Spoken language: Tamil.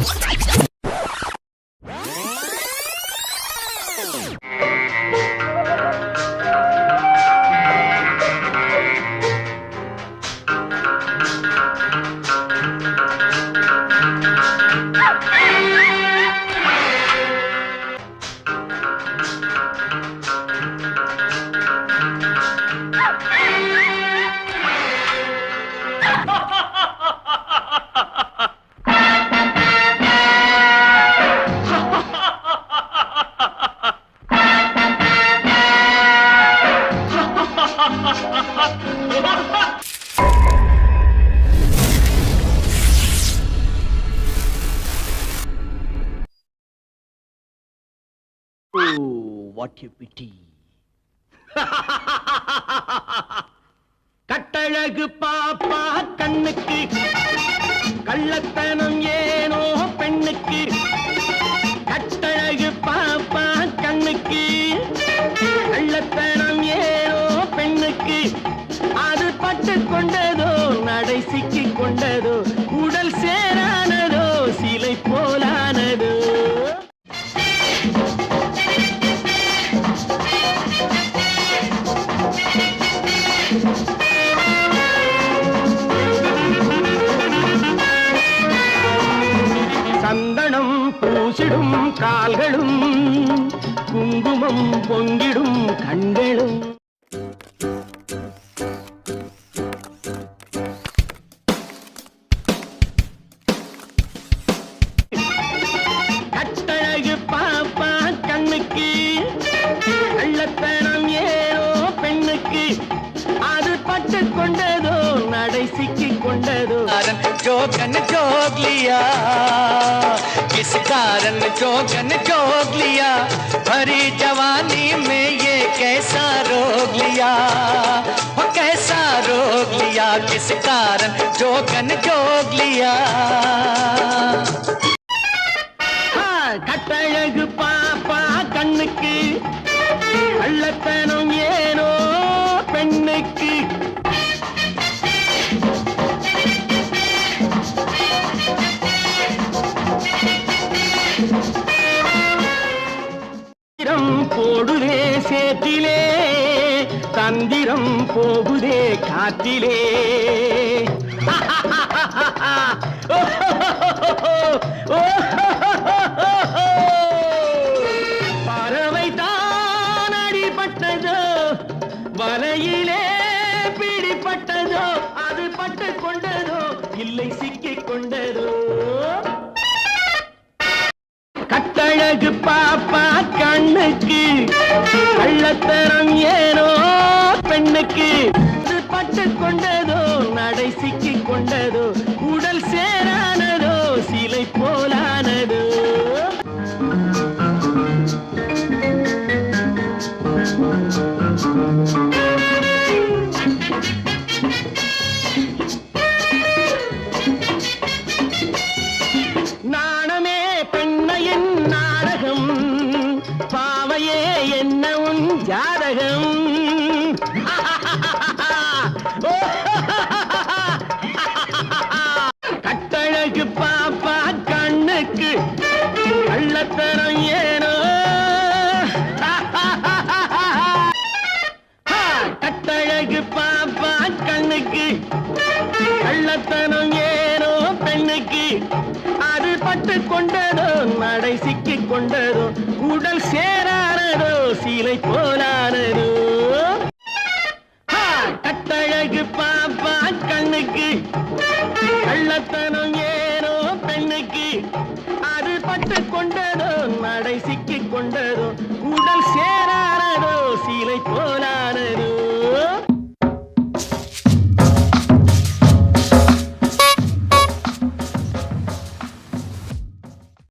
you what a pity. கட்டழகு பாப்பா கண்ணுக்கு கள்ளத்தனம் ஏனோ பெண்ணுக்கு கட்டழகு பாப்பா கண்ணுக்கு கள்ளத்தனம் ஏனோ பெண்ணுக்கு அது பட்டு கொண்டதோ நடை சிக்கிக் கொண்டதோ உடல் சேரானதோ சிலை போலானதோ கூசிடும் கால்களும் குங்குமம் பொங்கிடும் கண்களும். கட்டழகு பாப்பா கண்ணுக்கு கள்ளத்தனம் ஏதோ பெண்ணுக்கு. அது பட்டு கொண்டதோ நடை சிக்கி கொண்டதோ. ஜோக்கன் ஜோக்லியா जोग लिया किस कारण जोगन जोग लिया भरी जवानी में ये कैसा रोग लिया वो कैसा रोग लिया किस कारण जोगन जोग लिया ஆ, கட்டழகு பாப்பா கண்ணுக்கு கள்ளத்தனம் ஏனோ பெண்ணுக்கு தந்திரம் போடுதே சேற்றிலே. தந்திரம் போகுதே காற்றிலே. பறவை தான் அடிபட்டதோ வலையிலே பிடிப்பட்டதோ அது பட்டு கொண்டதோ இல்லை சிக்கிக் கொண்டதோ. கட்டழகு பாப்பா கண்ணுக்கு கள்ளத்தரம் ஏனோ பெண்ணுக்கு? பட்டு கொண்டதோ நடை சிக்கி கொண்டதோ உடல் சேரானதோ சிலை போலானதோ? நாணமே பெண்ணையின் நாடகம். ஜாதகம். கட்டழகு பாப்பா கண்ணுக்கு கள்ளத்தரம் ஏனோ. கட்டழகு பாப்பா கண்ணுக்கு கள்ளத்தனம் ஏனோ பெண்ணுக்கு. அது பட்டு கொண்டதோ நடை சிக்கிக் கொண்டதோ உடல் சே சிலை போலானதோ? கட்டழகு பாப்பா கண்ணுக்கு. கள்ளத்தனம் ஏனோ பெண்ணுக்கு. அது பட்டு கொண்டதோ நடை சிக்கிக் கொண்டதோ உடல் சேரானதோ சீலை போலானதோ?